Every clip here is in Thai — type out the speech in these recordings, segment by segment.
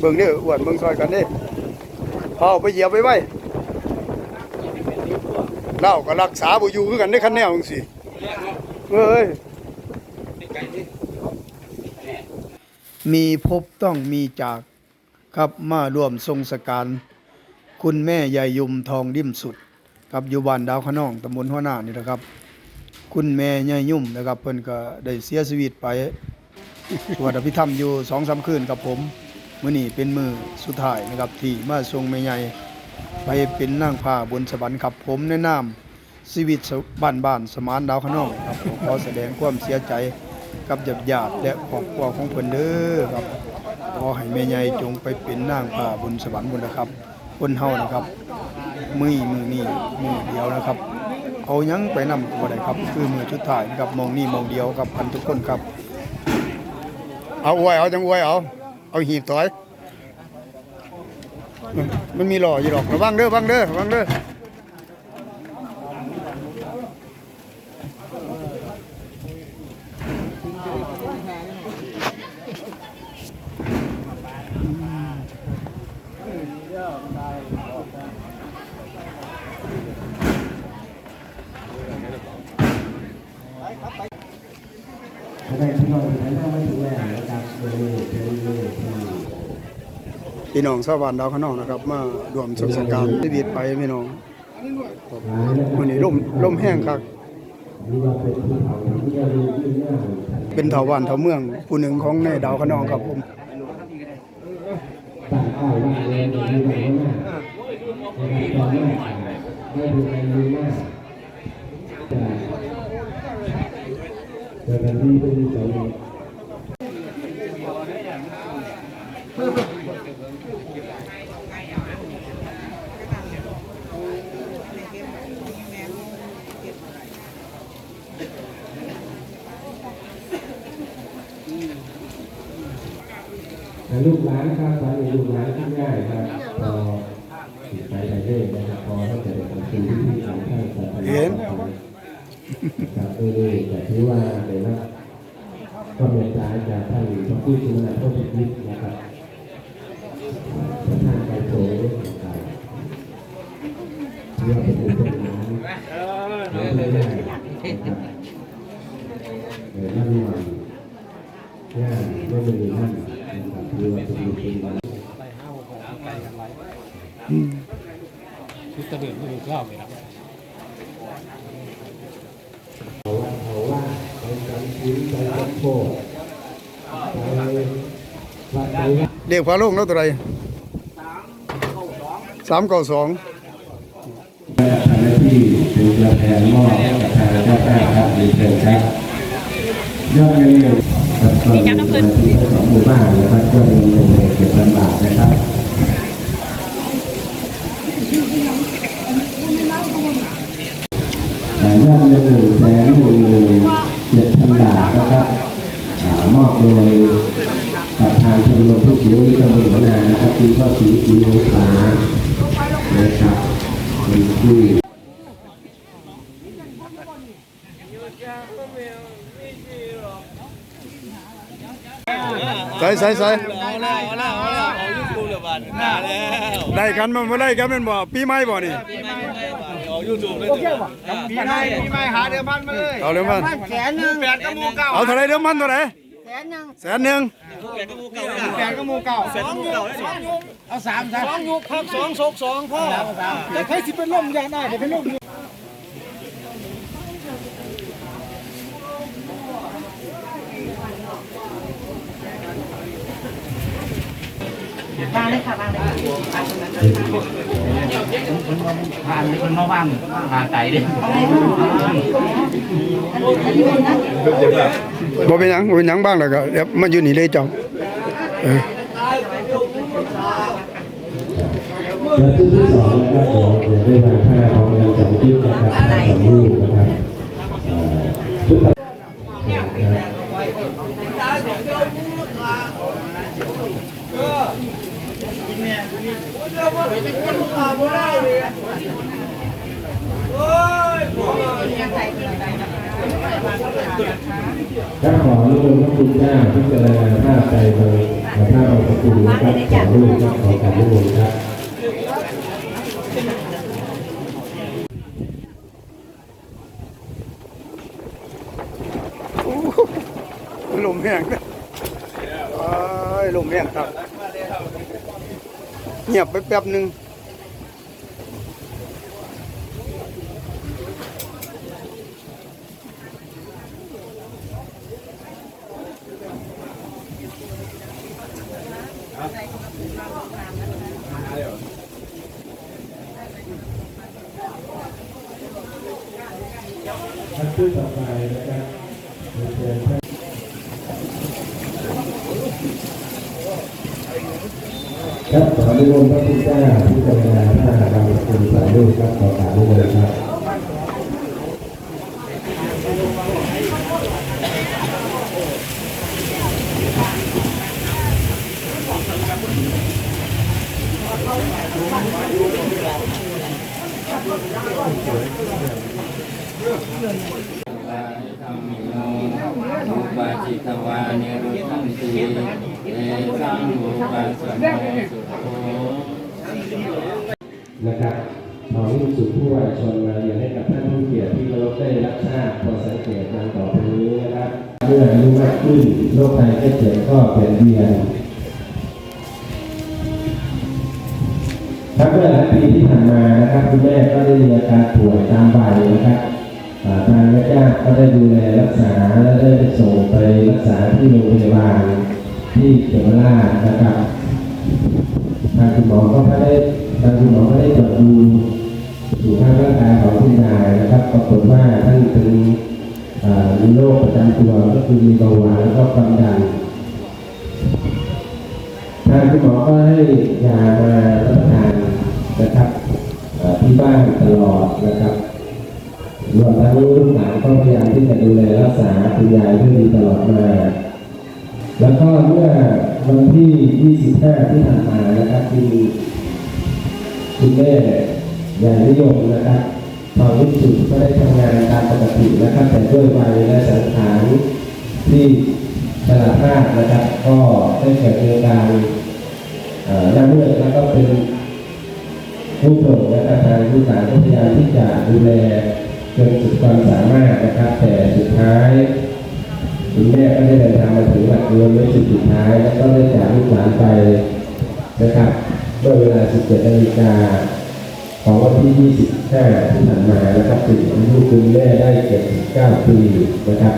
เบิ่งเด้ออ้วนเบิ่งซอยกันเด้เอาไปเหยียบไปไว้เล่าก็รักษาบ่อยู่คือกันได้คันแนวจังซี่เอ้ยมีพบต้องมีจากครับมาร่วมทรงสการ คุณแม่ยายยุมทองริมสุดครับอยู่บ้านดาวขนองตำบลหัวหน้านี่นะครับ คุณแม่ยายยุ่มนะครับเพิ่นก็ได้เสียชีวิตไปสวดอภิธรรมอยู่สองสามคืนกับผม มื้อนี้เป็นมือสุดท้ายนะครับที่มาทรงแม่ใหญ่ไปเป็นนางผ้าบนสวรรค์ครับผมในนามชีวิตบ้านบ้านสมานดาวขนองครับผมขอแสดงความเสียใจกับญาติญาติๆและครอบครัวของเพิ่นเด้อครับขอให้แม่ใหญ่จงไปเป็นนางผ้าบนสวรรค์บนนะครับคนเฮานะครับ มือมือนี่มือเดียวนะครับ เอายังไปนำบ่ได้ครับ คือมือชุดถ่ายนะครับมองนี่มองเดียวครับพันทุกคนครับ เอาอวยเอาจังอวยเอา เอาหีบถอย มันมีหล่ออยู่หรอกระวังเด้อระวังเด้อระวังเด้อ พี่น้องชาวบ้านดาวขะนองนะครับ มารวมสงการชีวิตไปพี่น้องวันนี้ลมลมแห้งครับเป็นเถาวันเถาเมืองผู้หนึ่งของในดาวขะนองครับผม ลูกหลานครับตอนนี้ลูกหลานที่ง่ายครับพอติดใจไปเรื่อยนะครับพอถ้าจะเป็นสิ่งที่ที่ของท่า นจะปฏิบัติครับเออแต่ถือว่าเดี๋ยวนะก็เมตตาจากท่านพระผู้ชุมนุมพระพุทธมิตรนะครับท่านไกรโสนะครับเพื่อเป็นบุญเป็นหลานเดี๋ยวไม่ได้นะเดี๋ยวนั่นวันย่าไม่เป็นท่านนะครับเรือเป็นบุญเป็นบารชุดตะเดือดไม่รู้รอบเลยครับ เขาว่าเขาว่าไปกันทิ้ง ไปกันโคตรไปวัดไปวัดเรียกพาลงแล้วตัวใดสามเก้าสองทำหน้าที่เป็นตัวแทนมอบให้กับทางเจ้าหน้าครับดีเชิญครับยอดเงินครับตอนนี้มาที่สองหมู่บ้านนะครับก็มีเงินเก็บลำบากนะครับแต่ยอดเงินหนึ่งแสนหนึ่งหมื่นเจ็ดพันบาทนะครับ มอบโดยประธานชมรมผู้สูงอายุตำบลหัวนานะครับคุณพ่อศรีศรีโอภานะครับเป็นผู้ใส่ใส่ใส่เอาแล้วเอาแล้วเอาแล้วเอายูทูบเลยบ้านหน้าแล้วได้กันมันไม่ได้กันเป็นบ่ปีใหม่บ่นี่เอายูทูบเลยตัวปีใหม่ปีใหม่หาเดือนพันมาเลยเอาเร็วมันแสนหนึ่งแปดก็มูเก่าเอาเท่าไรเดี๋ยวมันเท่าไรแส นหนึ่งแสนหนึ่งแปดก็มูเก่าแปดก็มูเก่าแปดก็มูเก่าได้ดิเอาสามสามสองยุคครับสองศกสองพ่อแต่ใครสิเป็นลมยางได้เดี๋ยวเป็นลมวางเลยค่ะวางเลย ผ่านคนมาว่างผ่าไก่ดิบ่เป็นหยังบ่เป็นหยังบ้างแล้วก็เดี๋ยวมันอยู่นี่เลยเจ้าเออและชุดที่สองนะครับเดี๋ยวเดี๋ยวได้มาห้าของเงินสองชุดนะครับสองรูปนะครับเอ่อชุดต่อนะครับ ถ้าขออนุโมทนาคุณเจ้าพิจารณาภาพใจโดยและถ้าเอาประตูนะครับขอรูปครับขอการนิมนต์ครับลมแห้งนะลมแห้งครับ เงียบไปแป๊บหนึ่งท่านผู้ต่อไปนะครับเชิญท่าน ครับขอนิมนต์พระพุทธเจ้าที่กรุณาท่านาจารย์คุณสายลูกครับขอการนิมนต์ครับอุปาจิตวานิรุตตันติเอ สังอุปาสโมสุโขนะครับขอที่สุดผู้วายชนมาเรียนให้กับท่านผู้เกียรติที่เคาได้รับทราบพอสังเกตดังต่อไปนี้นะครับเมื่ออายุมากขึ้นโรคภัยแค่เจ็บก็เป็นเบียนครับเมื่อหลายปีที่ผ่านมานะครับคุณแม่ก็ได้มีอาการป่วยตามวัยนะครับอาทางญาติก็ได้ดูแลรักษาและได้ส่งไปรักษาที่โรงพยาบาล ที่เขมราชนะครับทางคุณหมอก็ได้ทางคุณหมอก็ได้ตรวจดูสุขภาพร่างกายของคุณยายนะครับปรากฏว่าท่านเป็นมีโรคประจำตัวก็คือมีเบาหวานแล้วก็ความดันทางคุณหมอก็ให้ยามารับประทานนะครับที่บ้านตลอดนะครับรวมทั้งลูกหลานก็พยายามที่จะดูแลรักษาคุณยายด้วยดีตลอดมา แล้วก็เมื่อวันที่ 25 ที่ผ่านมานะครับคือคุณแม่ยายนิยมนะครับตอนนี้สุดก็ได้ทำงานตามปกตินะครับ แต่ด้วยวัยและสังขารที่ชราภาพนะครับ ก็ได้เกิดอาการเอ่อหน้ามืดแล้วก็เป็นผู้ป่วยนะครับทางผู้สารพยายามที่จะดูแลจนสุดความสามารถนะครับ แต่สุดท้าย คุณแม่ก็ได้เดินทางมาถึงหลักเรียนในสุดสุดท้าย แล้วก็ได้จากลูกหลานไปนะครับเมื่อเวลา 17นาฬิกาของวันที่ 25 ที่ผ่านมานะครับถึงอายุคุณแม่ได้ 79 ปีนะครับ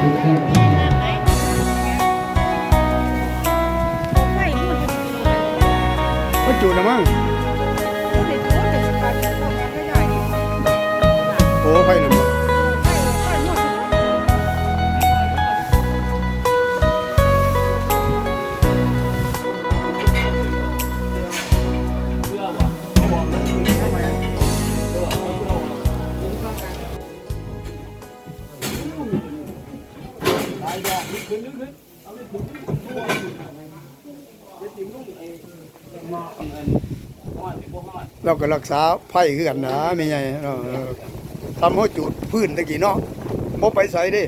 มันจุนะมั้งโอ้ไม่ เราก็รักษาไผ่คือกันนะไม่ใหญ่เออเออทำให้จุดพื้นตะกี้เนาะบ่ไปใส่เดิ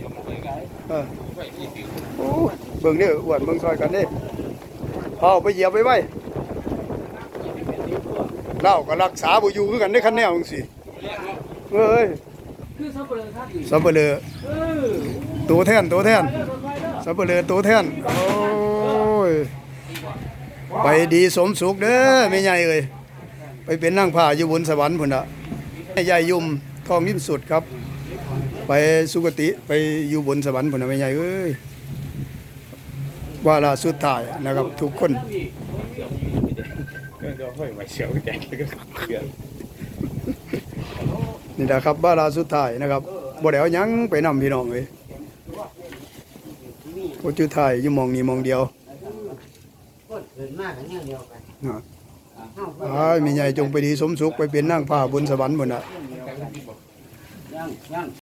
เออโอ้ยเบิ่งเด้ออ้วนเบิ่งซอยกันเด้เอาไปเหยียบไว้ไว้เราก็รักษาบ่อยู่คือกันได้คันแนวจังซี่เอ้ยสับเปลือตัวแทนตัวแทน สับเปลือตัวแทนโอ้ยไปดีสมสุขเด้อแม่ใหญ่เอ้ยไปเป็นนั่งผ้าอยู่บนสวรรค์พุ่นน่ะแม่ใหญ่ยุ่มทองยิ่สุดครับ ไปสุคติไปอยู่บนสวรรค์พุ่นน่ะแม่ใหญ่เอ้ยว่าลาสุดท้ายนะครับ ทุกคนนี่นะครับว่าลาสุดท้ายนะครับบ่ได้เอายังไปนำพี่น้องเอ้ย โคจุดท้ายอยู่หมองนี้หมองเดียวเกิดมากกันอย่างเดียวกันนะอ้ายแม่ใหญ่จงไปดีสมสุขไปเป็นนางฟ้าบนสวรรค์พุ่นน่ะ